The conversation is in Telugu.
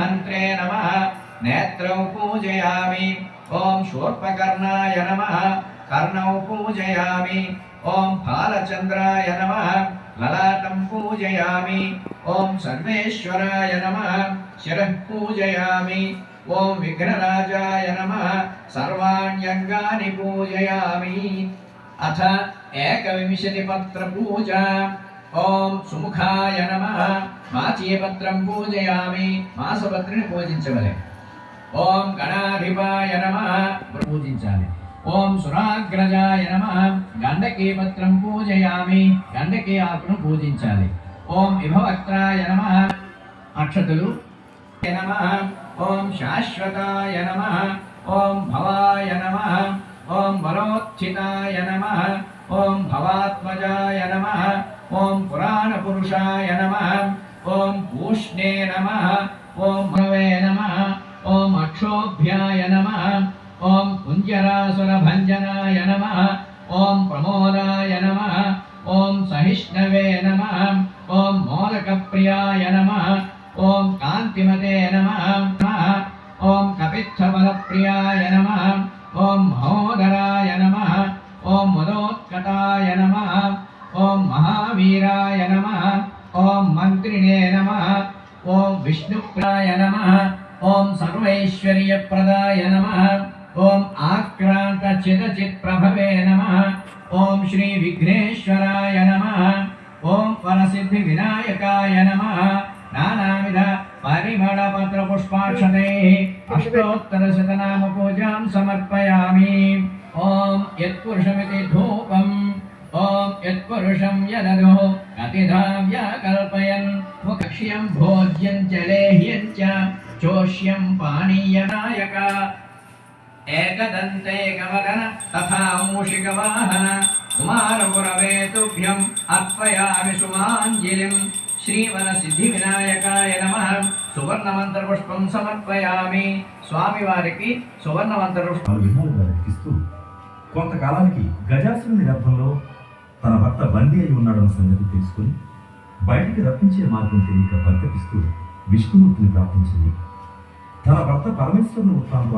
वज्रहन्त्रे नमः। नेत्रौ पूजयामि। ॐ शूर्पकर्णाय नमः। कर्णौ पूजयामि। ॐ फालचन्द्राय नमः। ललाटं पूजयामि। ॐ सर्वेश्वराय नमः। शिरः पूजयामि। ॐ विघ्नराजाय नमः। सर्वाण्यङ्गानि पूजयामि। अथ एकविंशतिपत्रपूजा। ఓం సుముఖాయ నమ. మాచీపత్రం పూజయామి. మాసపత్రిని పూజించవలే. ఓం గణాధిపాయ నమ. పూజించాలి. ఓం సురాగ్రజాయ నమ. గండకీ పత్రం పూజయామి. గండకీ ఆకును పూజించాలి. ఓం విభవక్త్రాయ నమ. అక్షతులు నమ. ఓం శాశ్వతాయ నమ. ఓం భవాయ నమ. ఓం బలోత్థితాయ నమ. ఓం భవాత్మజాయ నమ. ఓం పురాణపురుషాయ నమ ఓం పూష్ణే నమ ఓం భవే నమ ఓం అక్షోభ్యాయ నమ ఓం కుంజరాసురభంజనాయ నమ ఓం ప్రమోదాయ నమ ఓం సహిష్ణవే నమ ఓం మోదకప్రియాయ నమ ఓం కాంతిమతే నమ ఓం కపిత్థబలప్రియాయ నమ ఓం మహోదరా నమ ఓం మంత్రిణే నమ ఓం విష్ణుప్రాయ నమ ఓం సర్వైశ్వర్యప్రదాయ నమ ఓం ఆక్రాంత చిదచిత్ప్రభవే నమ ఓం శ్రీ విఘ్నేశ్వరాయ నమ ఓం వరసిద్ధి వినాయకాయ నమ నానావిధ పరిమళపత్ర పుష్పాక్షతే అష్టోత్తర శతనామ పూజాం సమర్పయామి ఓం యత్పురుషమితి ధూప ఓం యత్పురుషం యదదో కతిధా వ్యాకల్పయన్ ముక్ష్యం భోజ్యం చ లేహ్యం చ చోష్యం పానీయనాయక ఏకదంతే గమగన తథా మూషికవాహన కుమారపురవే తుభ్యం అర్పయామి సుమాంజలిం శ్రీవర సిద్ధి వినాయకాయ నమ సువర్ణమంత్ర పుష్పం సమర్పయామి స్వామివారికి సువర్ణమంత్ర పుష్పం పలు విధాలుగా రక్షిస్తూ కొంతకాలానికి గజాసురుని గర్భంలో తన భర్త బందీ అయి ఉన్నాడన్న సంగతి తెలుసుకుని బయటికి రప్పించే మార్గం తెలియక పరితపిస్తూ విష్ణుమూర్తిని ప్రార్థించింది. తన భర్త పరమేశ్వరుని ఉత్సాహం